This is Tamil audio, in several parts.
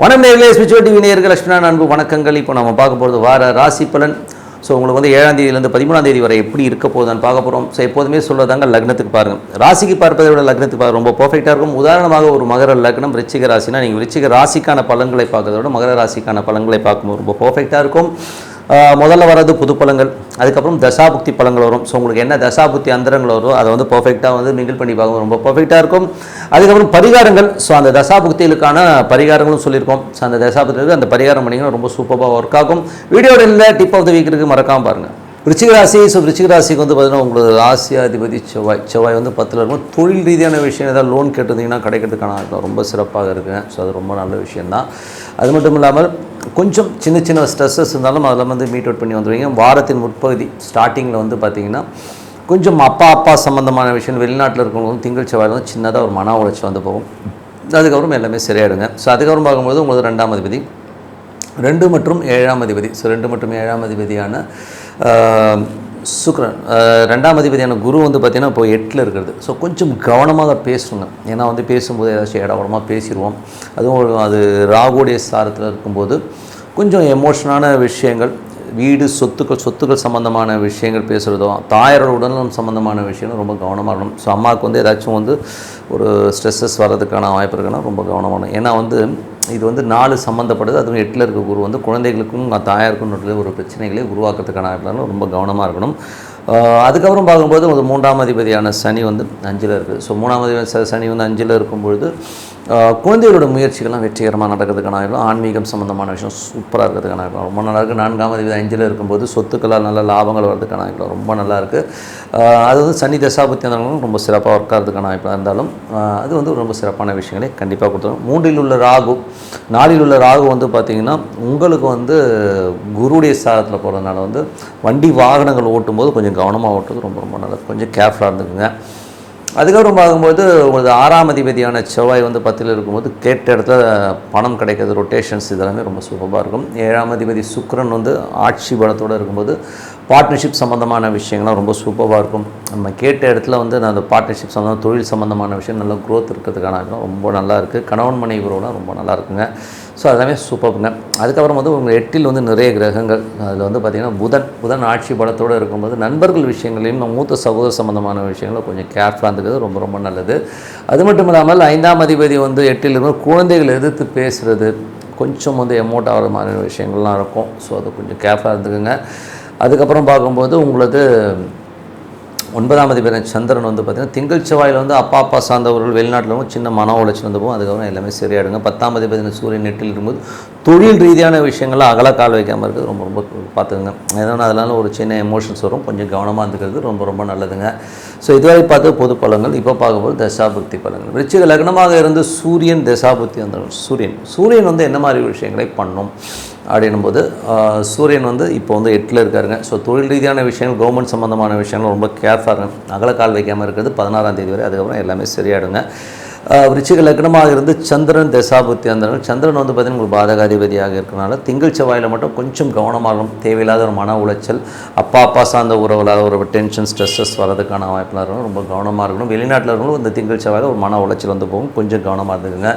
வணக்கம் நேர்களே ஸ்பிரிச்சுவல் டிவி நேர்கள் லட்சுமணா அன்பு வணக்கங்கள். இப்போ நம்ம பார்க்க போகிறது வார ராசி பலன். ஸோ உங்களுக்கு வந்து ஏழாம் தேதியிலேருந்து பதிமூணாம் தேதி வரை எப்படி இருக்க போகுதுன்னு பார்க்க போகிறோம் ஸோ எப்போதுமே சொல்கிறதாங்க லக்னத்துக்கு பாருங்கள் ராசிக்கு பார்ப்பதை விட லக்னத்துக்கு பார்க்க ரொம்ப பர்ஃபெக்டாக இருக்கும். உதாரணமாக ஒரு மகர லக்னம் விருச்சிக ராசினா நீங்கள் விருச்சிக ராசிக்கான பலன்களை பார்க்கறத விட மகர ராசிக்கான பலன்களை பார்க்கும்போது ரொம்ப பர்ஃபெக்டாக இருக்கும். முதல்ல வர்றது புது பழங்கள் அதுக்கப்புறம் தசாபுக்தி பழங்கள் வரும். ஸோ உங்களுக்கு என்ன தசாபுக்தி அந்தரங்கள் வரும் அதை வந்து பர்ஃபெக்டாக வந்து மிங்கிள் பண்ணி பார்க்கும் ரொம்ப பர்ஃபெக்டாக இருக்கும். அதுக்கப்புறம் பரிகாரங்கள். ஸோ அந்த தசாபுக்திகளுக்கான பரிகாரங்களும் சொல்லியிருக்கோம். ஸோ அந்த தசாபுக்திக்கு அந்த பரிகாரம் பண்ணிங்கன்னா ரொம்ப சூப்பராக ஒர்க் ஆகும். வீடியோவில் இல்லை டிப் ஆஃப் த வீக் இருக்குது மறக்காமல் பாருங்கள் ரிச்சிகராசி ஸோ ரிச்சிகராசிக்கு வந்து பார்த்தீங்கன்னா உங்களுக்கு ராசியாதிபதி செவ்வாய். செவ்வாய் வந்து பத்தில் இருக்கும். தொழில் ரீதியான விஷயம் ஏதாவது லோன் கேட்டிருந்தீங்கன்னா கிடைக்கிறதுக்கான ரொம்ப சிறப்பாக இருக்குங்க ஸோ அது ரொம்ப நல்ல விஷயந்தான் அது மட்டும் இல்லாமல் கொஞ்சம் சின்ன சின்ன ஸ்ட்ரெஸ்ஸஸ் இருந்தாலும் அதில் வந்து மீட் அவுட் பண்ணி வந்துடுவீங்க. வாரத்தின் முற்பகுதி ஸ்டார்டிங்கில் வந்து பார்த்தீங்கன்னா கொஞ்சம் அப்பா அப்பா சம்மந்தமான விஷயம் வெளிநாட்டில் இருக்கவங்க வந்து திங்கள் செவ்வாய் வந்து சின்னதாக ஒரு மன உழைச்சி வந்து போகும். அதுக்கப்புறம் எல்லாமே சரியாயிடுங்க. ஸோ அதுக்கப்புறம் பார்க்கும்போது உங்களுக்கு ரெண்டாம் அதிபதி. ரெண்டு மற்றும் ஏழாம் அதிபதி. ஸோ ரெண்டு மற்றும் ஏழாம் அதிபதியான சுக்ரன். ரெண்டாம் அதிபதியான குரு வந்து பார்த்திங்கன்னா இப்போ எட்டில் இருக்கிறது. ஸோ கொஞ்சம் கவனமாக பேசுங்க. ஏன்னா வந்து பேசும்போது ஏதாச்சும் இடவடமாக பேசிடுவோம் அதுவும் ஒரு அது ராகுடைய சாரத்தில் இருக்கும்போது கொஞ்சம் எமோஷனான விஷயங்கள் வீடு சொத்துக்கள் சொத்துக்கள் சம்மந்தமான விஷயங்கள் பேசுகிறதோ தாயாரோட உடல்நலம் சம்மந்தமான விஷயங்கள் ரொம்ப கவனமாக இருக்கணும். ஸோ அம்மாவுக்கு வந்து ஏதாச்சும் வந்து ஒரு ஸ்ட்ரெஸ்ஸஸ் வர்றதுக்கான வாய்ப்பு இருக்குன்னா ரொம்ப கவனமாக இருக்கணும். ஏன்னா வந்து இது வந்து நாலு சம்மந்தப்படுது அதுவும் எட்டில் இருக்க குரு வந்து குழந்தைகளுக்கும் தாயாருக்கும் ஒரு பிரச்சனைகளை உருவாக்குறதுக்கான வாய்ப்பு ரொம்ப கவனமாக இருக்கணும். அதுக்கப்புறம் பார்க்கும்போது ஒரு மூன்றாம் அதிபதியான சனி வந்து அஞ்சில் இருக்குது ஸோ மூணாம் அதிபதி சனி வந்து அஞ்சில் இருக்கும் பொழுது குழந்தைகளோட முயற்சிகள்லாம் வெற்றிகரமாக நடக்கிறதுக்கான இருக்கும் ஆன்மீகம் சம்மந்தமான விஷயம் சூப்பராக இருக்கிறதுக்கான வாய்ப்பு ரொம்ப நல்லா இருக்குது நான்காம் இது அஞ்சில் இருக்கும்போது சொத்துக்களால் நல்ல லாபங்கள் வர்றதுக்கான வாய்ப்பு ரொம்ப நல்லா இருக்குது அது வந்து சனி தசாபத்தி இருந்தாலும் ரொம்ப சிறப்பாக ஒர்க் ஆகிறதுக்கான வாய்ப்பாக இருந்தாலும் அது வந்து ரொம்ப சிறப்பான விஷயங்களே கண்டிப்பாக கொடுத்துரும். மூன்றில் உள்ள ராகு நாளில் உள்ள ராகு வந்து பார்த்திங்கன்னா உங்களுக்கு வந்து குருடைய சாரத்தில் போகிறதுனால வந்து வண்டி வாகனங்கள் ஓட்டும்போது கொஞ்சம் கவனமாக ஓட்டுறது ரொம்ப ரொம்ப நல்லது. கொஞ்சம் கேர்ஃபுல்லாக இருந்துக்குங்க. அதுக்கப்புறம் பார்க்கும்போது உங்களுக்கு ஆறாம் அதிபதியான செவ்வாய் வந்து பத்தில் இருக்கும்போது கேட்ட இடத்துல பணம் கிடைக்கிறது ரொட்டேஷன்ஸ் இதெல்லாமே ரொம்ப சூப்பராக இருக்கும். ஏழாம் அதிபதி சுக்ரன் வந்து ஆட்சி பலத்தோடு இருக்கும்போது பார்ட்னர்ஷிப் சம்மந்தமான விஷயங்கள்லாம் ரொம்ப சூப்பராக இருக்கும். நம்ம கேட்ட இடத்துல வந்து நான் அந்த பார்ட்னர்ஷிப் சம்மந்தம் தொழில் சம்மந்தமான விஷயம் நல்ல க்ரோத் இருக்கிறதுக்கான ரொம்ப நல்லா இருக்குது கணவன் மனைவி உறவுலாம் ரொம்ப நல்லா இருக்குங்க. ஸோ அதெல்லாமே சூப்பர்ங்க அதுக்கப்புறம் வந்து உங்கள் எட்டில் வந்து நிறைய கிரகங்கள். அதில் வந்து பார்த்திங்கன்னா புதன் புதன் ஆட்சி பலத்தோடு இருக்கும்போது நண்பர்கள் விஷயங்களையும் நம்ம மூத்த சகோதர சம்மந்தமான விஷயங்களும் கொஞ்சம் கேர்ஃபுல்லாக இருந்துக்கிறது ரொம்ப ரொம்ப நல்லது. அது மட்டும் இல்லாமல் ஐந்தாம் அதிபதி வந்து எட்டில் இருந்து குழந்தைகள் எதிர்த்து பேசுகிறது கொஞ்சம் வந்து எமோட் ஆகிற மாதிரி விஷயங்கள்லாம் இருக்கும். ஸோ அது கொஞ்சம் கேர்ஃபுல்லாக இருந்துக்குங்க. அதுக்கப்புறம் பார்க்கும்போது உங்களது ஒன்பதாம் அதிபதி சந்திரன் வந்து பார்த்திங்கன்னா திங்கள் செவ்வாயில் வந்து அப்பா அப்பா சார்ந்தவர்கள் வெளிநாட்டிலும் சின்ன மன உளைச்சல் வந்து போகும். அதுக்கப்புறம் எல்லாமே சரியாயிடுங்க. பத்தாம் அதிபதி சூரியன் நெட்டில் இருக்கும்போது தொழில் ரீதியான விஷயங்களை அகல கால் வைக்காமல் இருக்கிறது ரொம்ப ரொம்ப பார்த்துக்குங்க. ஏன்னா அதனால ஒரு சின்ன எமோஷன்ஸ் வரும். கொஞ்சம் கவனமாக இருந்துக்கிறது ரொம்ப ரொம்ப நல்லதுங்க. ஸோ இதுவரை பார்த்து பொது பலங்கள் இப்போ பார்க்கும்போது தசாபக்தி பலங்கள் விருச்சிக லக்னமாக இருந்து சூரியன் தசாபக்தி அந்த சூரியன். சூரியன் வந்து என்ன மாதிரி விஷயங்களை பண்ணும்? அப்படின்னும்போது போது சூரியன் வந்து இப்போ வந்து எட்டில் இருக்காருங்க. ஸோ தொழில் ரீதியான விஷயங்கள் கவர்மெண்ட் சம்மந்தமான விஷயங்கள் ரொம்ப கேர்ஃபாக இருக்கும் அகல கால் வைக்காமல் இருக்கிறது பதினாறாம் தேதி வரை. அதுக்கப்புறம் எல்லாமே சரியாயிடுங்க. விருச்சிக லக்னமாக இருந்து சந்திரன் தசாபுத்தி அந்த சந்திரன் வந்து பார்த்திங்கன்னா உங்களுக்கு பாதகாதிபதியாக இருக்கனால திங்கள் செவ்வாயில் மட்டும் கொஞ்சம் கவனமாகும் தேவையில்லாத ஒரு மன உளைச்சல் அப்பா அப்பா சார்ந்த உறவுகளால் ஒரு டென்ஷன் ஸ்ட்ரெஸ்ஸஸ் வரதுக்கான வாய்ப்புலாம் இருக்கணும் ரொம்ப கவனமாக இருக்கணும். வெளிநாட்டில் இருக்கணும் இந்த திங்கள் செவ்வாயில் ஒரு மன உளைச்சல் வந்து போகும். கொஞ்சம் கவனமாக இருந்துக்குங்க.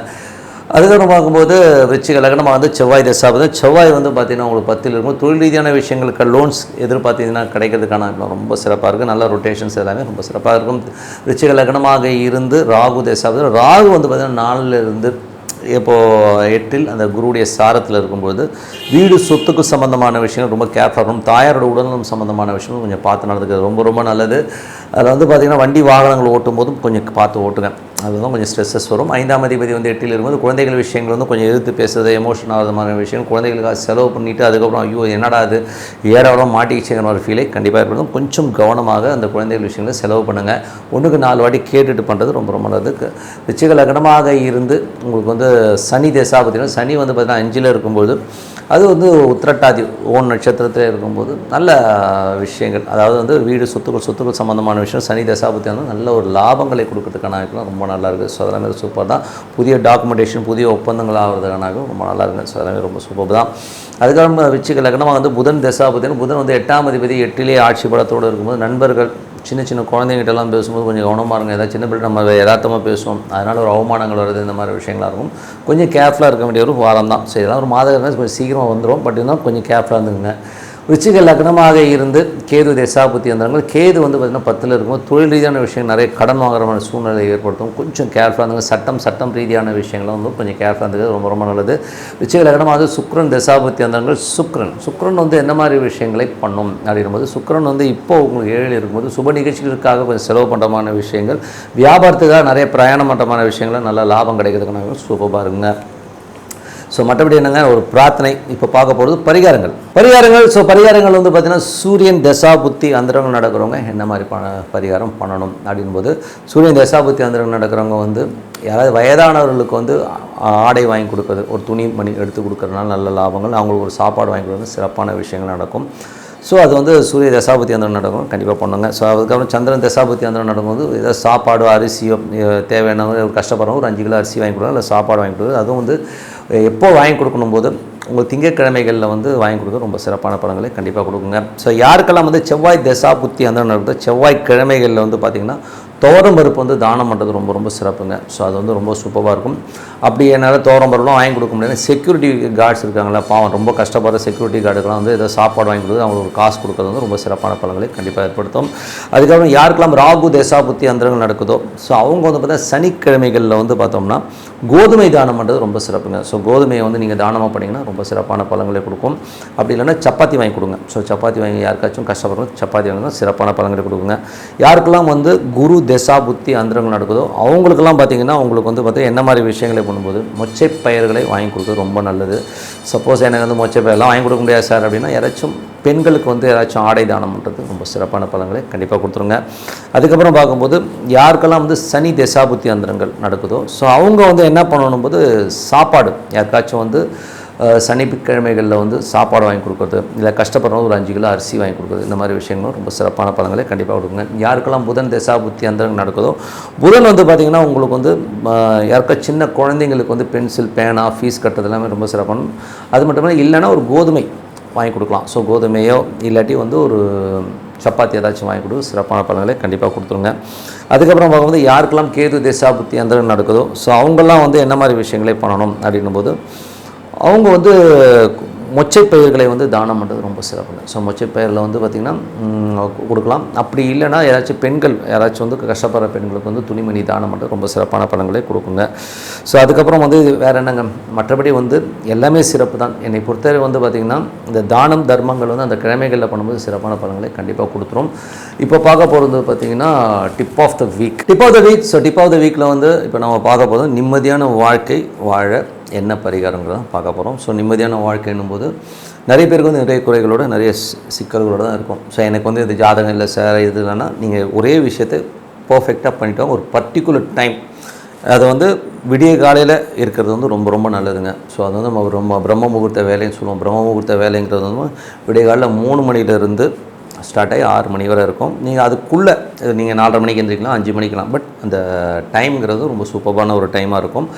அதுக்கப்புறம் பார்க்கும்போது விருச்சிக லக்னமாக வந்து செவ்வாய் தசாபதம் செவ்வாய் வந்து பார்த்திங்கன்னா உங்களுக்கு பத்தில் இருக்கும். தொழில் ரீதியான விஷயங்களுக்கு லோன்ஸ் எதிர்பார்த்தீங்கன்னா கிடைக்கிறதுக்கான ரொம்ப சிறப்பாக இருக்குது நல்ல ரொட்டேஷன்ஸ் எல்லாமே ரொம்ப சிறப்பாக இருக்கும். விருச்சிக லக்னமாக இருந்து ராகு தசாபதம் ராகு வந்து பார்த்திங்கன்னா நாலுலேருந்து இப்போது எட்டில் அந்த குருவுடைய சாரத்தில் இருக்கும்போது வீடு சொத்துக்கு சம்மந்தமான விஷயங்கள் ரொம்ப கேர்ஃபுல்லாக இருக்கும் தாயாரோட உடல்நலம் சம்மந்தமான விஷயங்கள் கொஞ்சம் பார்த்து நடந்துக்கிறது ரொம்ப ரொம்ப நல்லது. அதில் வந்து பார்த்திங்கன்னா வண்டி வாகனங்கள் ஓட்டும் போதும் கொஞ்சம் பார்த்து ஓட்டுங்க. அதுதான் கொஞ்சம் ஸ்ட்ரெஸ்ஸஸ் வரும். ஐந்தாம் அதிபதி வந்து எட்டில் இருக்கும்போது குழந்தைகள் விஷயங்கள் வந்து கொஞ்சம் எதிர்த்து பேசுறது எமோஷன் ஆகிற மாதிரி விஷயம் குழந்தைகளுக்காக செலவு பண்ணிவிட்டு அதுக்கப்புறம் ஐயோ என்னடா அது ஏறாவளம் மாட்டிக்கிச்சுங்கிற ஒரு ஃபீலை கண்டிப்பாக இருக்கணும் கொஞ்சம் கவனமாக அந்த குழந்தைகள் விஷயங்களை செலவு பண்ணுங்கள் ஒன்றுக்கு நாலு வாட்டி கேட்டுட்டு பண்ணுறது ரொம்ப ரொம்ப நல்லது. க- லக்னமாக இருந்து உங்களுக்கு வந்து சனி தசாபத்தினா சனி வந்து பார்த்திங்கன்னா அஞ்சில் இருக்கும்போது அது வந்து உத்திரட்டாதி ஓன் நட்சத்திரத்தில் இருக்கும்போது நல்ல விஷயங்கள். அதாவது வந்து வீடு சொத்துக்கள் சொத்துக்கள் சம்மந்தமான விஷயம். சனி தசாபுத்தி வந்து நல்ல ஒரு லாபங்களை கொடுக்கறதுக்கான ஆகும் ரொம்ப நல்லா இருக்குது ஸோ அதெல்லாமே சூப்பர் தான். புதிய டாக்குமெண்டேஷன் புதிய ஒப்பந்தங்கள் ஆகிறதுக்கான ஆகும் ரொம்ப நல்லா இருக்குது ஸோ அதெல்லாமே ரொம்ப சூப்பர் தான். அதுக்கப்புறம் விச்சிக லக்னமாக வந்து புதன் தசாபுத்தின்னு புதன் வந்து எட்டாம் அதிபதி எட்டிலே ஆட்சி படத்தோடு இருக்கும்போது நண்பர்கள் சின்ன சின்ன குழந்தைங்கிட்டலாம் பேசும்போது கொஞ்சம் கவனமாக இருங்க. ஏதாவது சின்ன பிள்ளை நம்ம யதார்த்தமாக பேசுவோம். அதனால் ஒரு அவமானங்கள் வருது இந்த மாதிரி விஷயங்களாக இருக்கும். கொஞ்சம் கேர்ஃபுல்லாக இருக்க வேண்டிய ஒரு வாரம் தான். சரி இதெல்லாம் ஒரு மாதம் கொஞ்சம் சீக்கிரமாக வந்துடும் பட் இருந்தால் கொஞ்சம் கேர்ஃபுல்லாக இருந்துங்க விருச்சிக லக்னமாக இருந்து கேது தசாபுத்தி வந்தாங்க கேது வந்து பார்த்திங்கன்னா பத்தில் இருக்கும் தொழில் ரீதியான விஷயம் நிறைய கடன் வாங்குறமான சூழ்நிலை ஏற்படுத்தும். கொஞ்சம் கேர்ஃபுல்லாக இருந்துங்க. சட்டம் சட்டம் ரீதியான விஷயங்களும் வந்து கொஞ்சம் கேர்ஃபுல்லாக இருந்தது ரொம்ப ரொம்ப நல்லது. விருச்சிக லக்னமாக சுக்ரன் தசாபுத்தி வந்தாங்க சுக்ரன் சுக்ரன் வந்து என்ன மாதிரி விஷயங்களை பண்ணும் அப்படின்போது சுக்ரன் வந்து இப்போ உங்களுக்கு ஏழில் இருக்கும்போது சுப நிகழ்ச்சிகளுக்காக கொஞ்சம் செலவு பண்ணுறமான விஷயங்கள் வியாபாரத்துக்காக நிறைய பிரயாணம் பண்ணுறமான விஷயங்கள் நல்ல லாபம் கிடைக்கிறதுக்கான சூப்பராக இருக்குங்க. ஸோ மற்றபடி என்னங்க? ஒரு பிரார்த்தனை. இப்போ பார்க்க போகிறது பரிகாரங்கள். பரிகாரங்கள் ஸோ பரிகாரங்கள் வந்து பார்த்திங்கன்னா சூரியன் தசா புத்தி அந்தரங்கள் நடக்கிறவங்க என்ன மாதிரி ப பரிகாரம் பண்ணணும் அப்படின்போது சூரியன் தசா புத்தி அந்தரங்கள் நடக்கிறவங்க வந்து யாராவது வயதானவர்களுக்கு வந்து ஆடை வாங்கி கொடுக்குறது ஒரு துணி மணி எடுத்து கொடுக்குறதுனால நல்ல லாபங்கள் அவங்களுக்கு ஒரு சாப்பாடு வாங்கி கொடுக்குறது சிறப்பான விஷயங்கள் நடக்கும். ஸோ அது வந்து சூரிய தசாபதி அந்தரம் நடக்கும். கண்டிப்பாக பண்ணுங்க. ஸோ அதுக்கப்புறம் சந்திரன் தசாபதி அந்தரம் நடக்கும்போது ஏதாவது சாப்பாடு அரிசியோ தேவையானவங்க தேவையான ஒரு கஷ்டப்படுறவங்க ஒரு அஞ்சு கிலோ அரிசி வாங்கி கொடுக்கணும் இல்லை சாப்பாடு வாங்கி கொடுக்குறது அதுவும் வந்து எப்போ வாங்கி கொடுக்கணும் போது உங்கள் திங்கட்கிழமைகளில் வந்து வாங்கி கொடுக்க ரொம்ப சிறப்பான படங்களை கண்டிப்பாக கொடுக்குங்க. ஸோ யாருக்கெல்லாம் வந்து செவ்வாய் தசா புத்தி அந்த நடக்குது செவ்வாய் கிழமைகளில் வந்து பார்த்திங்கன்னா தோரம் பருப்பு வந்து தானம் பண்ணுறது ரொம்ப ரொம்ப சிறப்புங்க. ஸோ அது வந்து ரொம்ப சூப்பராக இருக்கும். அப்படி என்னால் தோரம் பருப்புலாம் வாங்கி கொடுக்க முடியாது செக்யூரிட்டி கார்ட்ஸ் இருக்காங்களா பாவம் ரொம்ப கஷ்டப்படுற செக்யூரிட்டி கார்டுக்கெல்லாம் வந்து ஏதோ சாப்பாடு வாங்கி கொடுக்குறது அவங்களுக்கு ஒரு காசு கொடுக்குறது வந்து ரொம்ப சிறப்பான பலன்களை கண்டிப்பாக ஏற்படுத்தும். அதுக்கப்புறம் யாருக்கெல்லாம் ராகு தேசாபுத்தி அந்தரங்கள் நடக்குதோ ஸோ அவங்க வந்து பார்த்தா சனிக்கிழமைகளில் வந்து பார்த்தோம்னா கோதுமை தானம் பண்ணுறது ரொம்ப சிறப்புங்க. ஸோ கோதுமையை வந்து நீங்கள் தானமாக பண்ணிங்கன்னா ரொம்ப சிறப்பான பழங்களை கொடுக்கும். அப்படி இல்லைன்னா சப்பாத்தி வாங்கி கொடுங்க. ஸோ சப்பாத்தி வாங்கி யாருக்காச்சும் கஷ்டப்படுறது சப்பாத்தி வாங்கினா சிறப்பான பழங்களை கொடுக்குங்க. யாருக்கெல்லாம் வந்து குரு தசா புத்தி அந்தரங்கள் நடக்குதோ அவங்களுக்கெல்லாம் பார்த்திங்கன்னா உங்களுக்கு வந்து பார்த்திங்கன்னா என்ன மாதிரி விஷயங்களை பண்ணும்போது மொச்சை பயிர்களை வாங்கி கொடுக்குறது ரொம்ப நல்லது. சப்போஸ் எனக்கு வந்து மொச்சை பயிரெலாம் வாங்கி கொடுக்க முடியாது சார் அப்படின்னா யாராச்சும் பெண்களுக்கு வந்து ஏதாச்சும் ஆடை தானம்ன்றது ரொம்ப சிறப்பான பலன்களை கண்டிப்பாக கொடுத்துருங்க. அதுக்கப்புறம் பார்க்கும்போது யாருக்கெல்லாம் வந்து சனி தசாபுத்தி அந்தரங்கள் நடக்குதோ ஸோ அவங்க வந்து என்ன பண்ணணும் போது சாப்பாடு யாருக்காச்சும் வந்து சனிக்கிழமைகளில் வந்து சாப்பாடு வாங்கி கொடுக்குறது இல்லை கஷ்டப்படுறவங்க ஒரு அஞ்சு கிலோ அரிசி வாங்கி கொடுக்குறது இந்த மாதிரி விஷயங்களும் ரொம்ப சிறப்பான பலன்களை கண்டிப்பாக கொடுங்க. யாருக்கெல்லாம் புதன் தசாபுத்தி அந்தரங்கள் நடக்குதோ புதன் வந்து பார்த்திங்கன்னா உங்களுக்கு வந்து யாருக்கா சின்ன குழந்தைங்களுக்கு வந்து பென்சில் பேனா ஃபீஸ் கட்டுறது எல்லாமே ரொம்ப சிறப்பான அது மட்டும் இல்லை இல்லைன்னா ஒரு கோதுமை வாங்கி கொடுக்கலாம். ஸோ கோதுமையோ இல்லாட்டி வந்து ஒரு சப்பாத்தி ஏதாச்சும் வாங்கி கொடு. சிறப்பான பலன்களை கண்டிப்பாக கொடுத்துருங்க. அதுக்கப்புறம் பார்க்கும்போது யாருக்கெல்லாம் கேது திசா புத்தி அந்த நடக்குதோ ஸோ அவங்கெல்லாம் வந்து என்ன மாதிரி விஷயங்களே பண்ணணும் அப்படின்னும் போது அவங்க வந்து மொச்சை பயிர்களை வந்து தானம் பண்ணுறது ரொம்ப சிறப்பு. ஸோ மொச்சை பயிரில் வந்து பார்த்திங்கன்னா கொடுக்கலாம். அப்படி இல்லைன்னா யாராச்சும் பெண்கள் யாராச்சும் வந்து கஷ்டப்படுற பெண்களுக்கு வந்து துணிமணி தானம் பண்ணுறது ரொம்ப சிறப்பான பலன்களை கொடுக்குங்க. ஸோ அதுக்கப்புறம் வந்து வேறு என்னங்க? மற்றபடி வந்து எல்லாமே சிறப்பு தான். என்னை பொறுத்தவரை வந்து பார்த்திங்கன்னா இந்த தானம் தர்மங்கள் வந்து அந்த கிழமைகளில் பண்ணும்போது சிறப்பான பலன்களை கண்டிப்பாக கொடுத்துரும். இப்போ பார்க்க போகிறது பார்த்திங்கன்னா tip of the week tip of the week so tip of the வீக்கில் வந்து இப்போ நம்ம பார்க்க போதும் நிம்மதியான வாழ்க்கை வாழ என்ன பரிகாரங்கிறத பார்க்க போகிறோம் ஸோ நிம்மதியான வாழ்க்கைன்னும் போது நிறைய பேருக்கு வந்து நிறைய குறைகளோட நிறைய சிக்கல்களோடு சிக்கல்களோட தான் இருக்கும். ஸோ எனக்கு வந்து இது ஜாதகம் இல்லை சார் இது இல்லைன்னா நீங்கள் ஒரே விஷயத்தை பர்ஃபெக்டாக பண்ணிட்டோம் ஒரு பர்டிகுலர் டைம் அதை வந்து விடிய காலையில் இருக்கிறது வந்து ரொம்ப ரொம்ப நல்லதுங்க. ஸோ அது வந்து நம்ம ரொம்ப பிரம்ம முகூர்த்த வேலைன்னு சொல்லுவோம். பிரம்ம முகூர்த்த வேலைங்கிறது வந்து விடிய காலையில் மூணு மணிலேருந்து ஸ்டார்ட் ஆகி ஆறு மணி வரை இருக்கும். நீங்கள் அதுக்குள்ளே நீங்கள் நாலரை மணிக்கு எந்திரிக்கலாம் அஞ்சு மணிக்கலாம் பட் அந்த டைம்ங்கிறது ரொம்ப சூப்பரான ஒரு டைமாக இருக்கும்.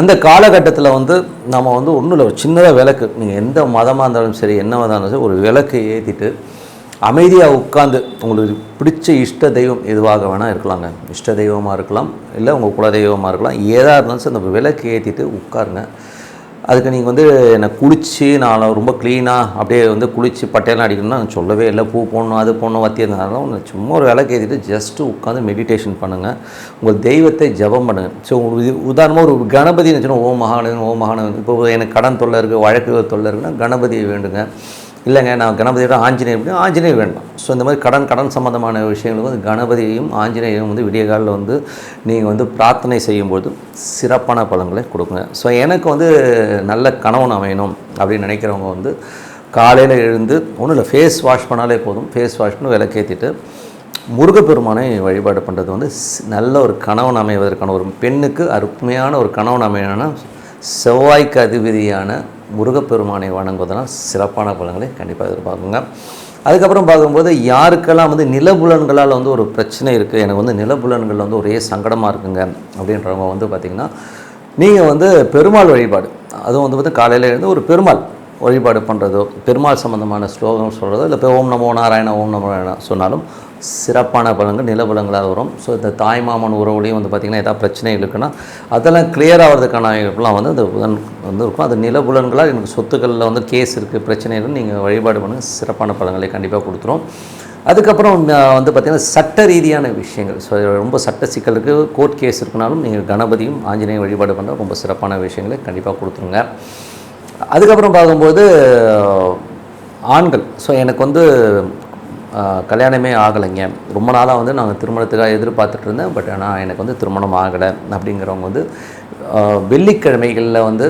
அந்த காலகட்டத்தில் வந்து நம்ம வந்து ஒன்றும் இல்லை ஒரு சின்னதாக விளக்கு. நீங்கள் எந்த மதமாக இருந்தாலும் சரி என்ன மதம் இருந்தாலும் சரி ஒரு விளக்கு ஏற்றிட்டு அமைதியாக உட்காந்து உங்களுக்கு பிடிச்ச இஷ்ட தெய்வம் எதுவாக வேணால் இருக்கலாங்க இஷ்ட தெய்வமாக இருக்கலாம் இல்லை உங்கள் குலதெய்வமாக இருக்கலாம். ஏதாக இருந்தாலும் சரி அந்த விளக்கு ஏற்றிட்டு உட்காருங்க. அதுக்கு நீங்கள் வந்து என்னை குளித்து நான் ரொம்ப க்ளீனாக அப்படியே வந்து குளித்து பட்டையெல்லாம் அடிக்கணும்னா நான் சொல்லவே இல்லை. பூ போடணும் அது போடணும் வத்தி இருந்தாலும் ஒன்று சும்மா ஒரு விளக்கு ஏற்றிட்டு ஜஸ்ட்டு உட்காந்து மெடிடேஷன் பண்ணுங்கள் உங்கள் தெய்வத்தை ஜெபம் பண்ணுங்கள் ஸோ உதாரணமாக ஒரு கணபதி வச்சுன்னா ஓ மகானவன் ஓ மகானவன் இப்போ எனக்கு கடன் தொல்லை இருக்குது வழக்கு தொல்லை இருக்குன்னா கணபதியை வேண்டுங்க. இல்லைங்க நான் கணபதியோட ஆஞ்சநேயர் அப்படின்னா ஆஞ்சநேயர் வேண்டாம். ஸோ இந்த மாதிரி கடன் கடன் சம்மந்தமான விஷயங்களுக்கு வந்து கணபதியையும் ஆஞ்சநேயரையும் வந்து விடிய காலில் வந்து நீங்கள் வந்து பிரார்த்தனை செய்யும்போது சிறப்பான பலன்களை கொடுக்குங்க. ஸோ எனக்கு வந்து நல்ல கணவன் அமையணும் அப்படின்னு நினைக்கிறவங்க வந்து காலையில் எழுந்து ஒன்றும் இல்லை ஃபேஸ் வாஷ் பண்ணாலே போதும். ஃபேஸ் வாஷ் பண்ணி விளக்கேற்றிட்டு முருகப்பெருமானை வழிபாடு பண்ணுறது வந்து ஸ்- நல்ல ஒரு கணவன் அமைவதற்கான ஒரு பெண்ணுக்கு அருமையான ஒரு கணவன் அமையணும்னா செவ்வாய்க்கு அதிபதியான முருகப்பெருமானை வணங்குவதனால் சிறப்பான பலன்களை கண்டிப்பாக எதிர்பார்க்குங்க. அதுக்கப்புறம் பார்க்கும்போது யாருக்கெல்லாம் வந்து நிலபுலன்களால் வந்து ஒரு பிரச்சனை இருக்குது எனக்கு வந்து நிலபுலன்கள் வந்து ஒரே சங்கடமாக இருக்குங்க அப்படின்றவங்க வந்து பார்த்திங்கன்னா நீங்கள் வந்து பெருமாள் வழிபாடு. அதுவும் வந்து பார்த்து காலையில் எழுந்து ஒரு பெருமாள் வழிபாடு பண்ணுறதோ பெருமாள் சம்மந்தமான ஸ்லோகம் சொல்கிறதோ இல்லை இப்போ ஓம் நமோ நாராயண ஓம் நமோ நாராயண சொன்னாலும் சிறப்பான பலன்கள் நிலபலங்களாக வரும். ஸோ இந்த தாய்மாமன் உறவுலையும் வந்து பார்த்திங்கன்னா எதாவது பிரச்சனைகள் இருக்குன்னா அதெல்லாம் கிளியர் ஆகிறதுக்கான வந்து அந்த புதன் வந்து இருக்கும். அது நிலபுலன்களாக எனக்கு சொத்துக்களில் வந்து கேஸ் இருக்குது பிரச்சனைகள் நீங்கள் வழிபாடு பண்ணுங்கள் சிறப்பான பலன்களை கண்டிப்பாக கொடுத்துரும். அதுக்கப்புறம் வந்து பார்த்திங்கன்னா சட்ட ரீதியான விஷயங்கள். ஸோ ரொம்ப சட்ட சிக்கல் இருக்குது கோர்ட் கேஸ் இருக்குனாலும் நீங்கள் கணபதியும் ஆஞ்சநேய வழிபாடு பண்ணுற ரொம்ப சிறப்பான விஷயங்களை கண்டிப்பாக கொடுத்துருங்க. அதுக்கப்புறம் பார்க்கும்போது ஆண்கள். ஸோ எனக்கு வந்து கல்யாணமே ஆகலைங்க. ரொம்ப நாளாக வந்து நாங்கள் திருமணத்துக்காக எதிர்பார்த்துட்டு இருந்தேன். பட் ஆனால் எனக்கு வந்து திருமணம் ஆகலை. அப்படிங்கிறவங்க வந்து வெள்ளிக்கிழமைகளில் வந்து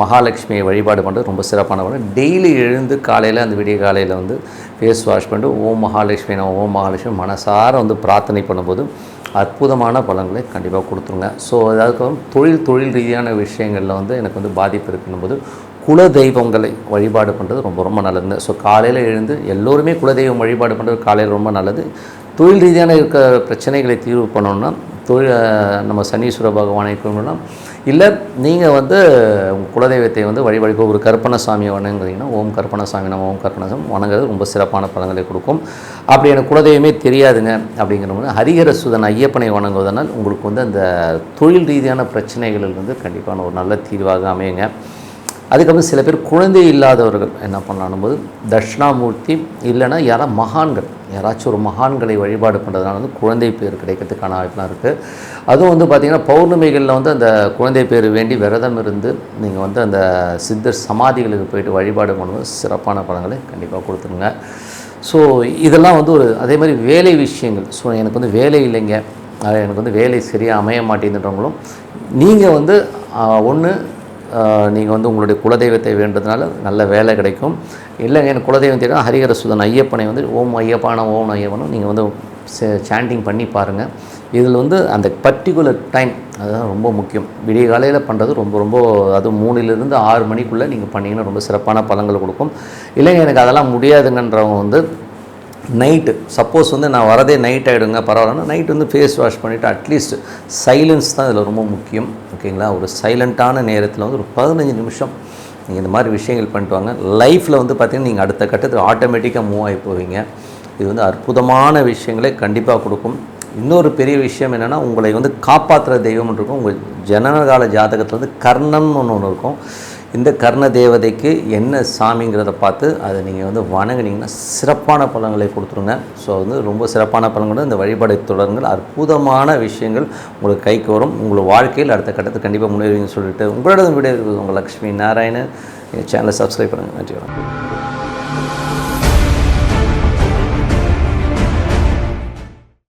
மகாலட்சுமியை வழிபாடு பண்ணுறது ரொம்ப சிறப்பான ஒன்று டெய்லி எழுந்து காலையில் அந்த விடிய காலையில் வந்து ஃபேஸ் வாஷ் பண்ணிட்டு ஓம் மகாலட்சுமி நான் ஓம் மகாலட்சுமி மனசார வந்து பிரார்த்தனை பண்ணும்போது அற்புதமான பலன்களை கண்டிப்பாக கொடுத்துருங்க. ஸோ அதுக்கப்புறம் தொழில் தொழில் ரீதியான விஷயங்களில் வந்து எனக்கு வந்து பாதிப்பு இருக்குன்னும் போது குல தெய்வங்களை வழிபாடு பண்ணுறது ரொம்ப ரொம்ப நல்லது ஸோ காலையில் எழுந்து எல்லோருமே குலதெய்வம் வழிபாடு பண்ணுறது காலையில் ரொம்ப நல்லது. தொழில் ரீதியான இருக்க பிரச்சனைகளை தீர்வு பண்ணணும்னா தொழில் நம்ம சனீஸ்வர பகவானை கும்பிடலாம் இல்லை நீங்கள் வந்து உங்கள் குலதெய்வத்தை வந்து வழிபடிக்க ஒரு கற்பனை சாமியை வணங்குறீங்கன்னா ஓம் கற்பனசாமி நம்ம ஓம் கற்பனசாமி வணங்குறது ரொம்ப சிறப்பான பலன்களை கொடுக்கும். அப்படி எனக்கு குலதெய்வமே தெரியாதுங்க அப்படிங்கிறவங்க ஹரிகர சுதன் ஐயப்பனை வணங்குவதனால் உங்களுக்கு வந்து அந்த தொழில் ரீதியான பிரச்சனைகளிலிருந்து கண்டிப்பான ஒரு நல்ல தீர்வாக அமையுங்க. அதுக்கப்புறம் சில பேர் குழந்தை இல்லாதவர்கள் என்ன பண்ணலாம் போது தட்சிணாமூர்த்தி இல்லைன்னா யாராவது மகான்கள் யாராச்சும் ஒரு மகான்களை வழிபாடு பண்ணுறதுனால வந்து குழந்தை பேர் கிடைக்கிறதுக்கான வாய்ப்புலாம் இருக்குது அதுவும் வந்து பார்த்திங்கன்னா பௌர்ணமிகளில் வந்து அந்த குழந்தை பேர் வேண்டி விரதம் இருந்து நீங்கள் வந்து அந்த சித்தர் சமாதிகளுக்கு போயிட்டு வழிபாடு பண்ணும்போது சிறப்பான பலன்களை கண்டிப்பாக கொடுத்துருங்க. ஸோ இதெல்லாம் வந்து ஒரு அதே மாதிரி வேலை விஷயங்கள். ஸோ எனக்கு வந்து வேலை இல்லைங்க. எனக்கு வந்து வேலை சரியாக அமைய மாட்டேங்குதுன்றவங்களும் நீங்கள் வந்து ஒன்று நீங்கள் வந்து உங்களுடைய குலதெய்வத்தை வேண்டதுனால நல்ல வேலை கிடைக்கும். இல்லைங்க எனக்கு குலதெய்வம் தெரியும். ஹரிஹர சுதன் ஐயப்பனை வந்து ஓம் ஐயப்பான ஓம் ஐயப்பனும் நீங்கள் வந்து சாண்டிங் பண்ணி பாருங்கள் இதில் வந்து அந்த பர்டிகுலர் டைம் அதுதான் ரொம்ப முக்கியம். விடிய காலையில் பண்ணுறது ரொம்ப ரொம்ப அது மூணுலேருந்து ஆறு மணிக்குள்ளே நீங்கள் பண்ணிங்கன்னா ரொம்ப சிறப்பான பலன்கள் கொடுக்கும். இல்லைங்க எனக்கு அதெல்லாம் முடியாதுங்கன்றவங்க வந்து நைட்டு. சப்போஸ் வந்து நான் வரதே நைட் ஆகிடுங்க பரவாயில்லன்னா நைட் வந்து ஃபேஸ் வாஷ் பண்ணிவிட்டு அட்லீஸ்ட் சைலன்ஸ் தான் இதில் ரொம்ப முக்கியம். ஓகேங்களா ஒரு சைலண்ட்டான நேரத்தில் வந்து ஒரு பதினஞ்சு நிமிஷம் நீங்கள் இந்த மாதிரி விஷயங்கள் பண்ணிட்டு வாங்க. லைஃப்பில் வந்து பார்த்திங்கன்னா நீங்கள் அடுத்த கட்டத்தில் ஆட்டோமேட்டிக்காக மூவ் ஆகி போவீங்க. இது வந்து அற்புதமான விஷயங்களை கண்டிப்பாக கொடுக்கும். இன்னொரு பெரிய விஷயம் என்னென்னா உங்களை வந்து காப்பாற்றுற தெய்வம் இருக்கும். உங்கள் ஜனனகால ஜாதகத்தில் வந்து கர்ணம்னு ஒன்று ஒன்று இருக்கும். இந்த கர்ண தேவதைக்கு என்ன சாமிங்கிறத பார்த்து அதை நீங்கள் வந்து வணங்குனீங்கன்னா சிறப்பான பலன்களை கொடுத்துருங்க. ஸோ வந்து ரொம்ப சிறப்பான பலன்கள் இந்த வழிபாடு தொடருங்கள். அற்புதமான விஷயங்கள் உங்களுக்கு கைக்கு வரும். உங்கள் வாழ்க்கையில் அடுத்த கட்டத்தில் கண்டிப்பாக முன்னேறுவீங்கன்னு சொல்லிட்டு உங்களோட வீடியோ இருக்குது உங்கள் லக்ஷ்மி நாராயணன். சேனலை சப்ஸ்கிரைப் பண்ணுங்கள் நன்றி வணக்கம்.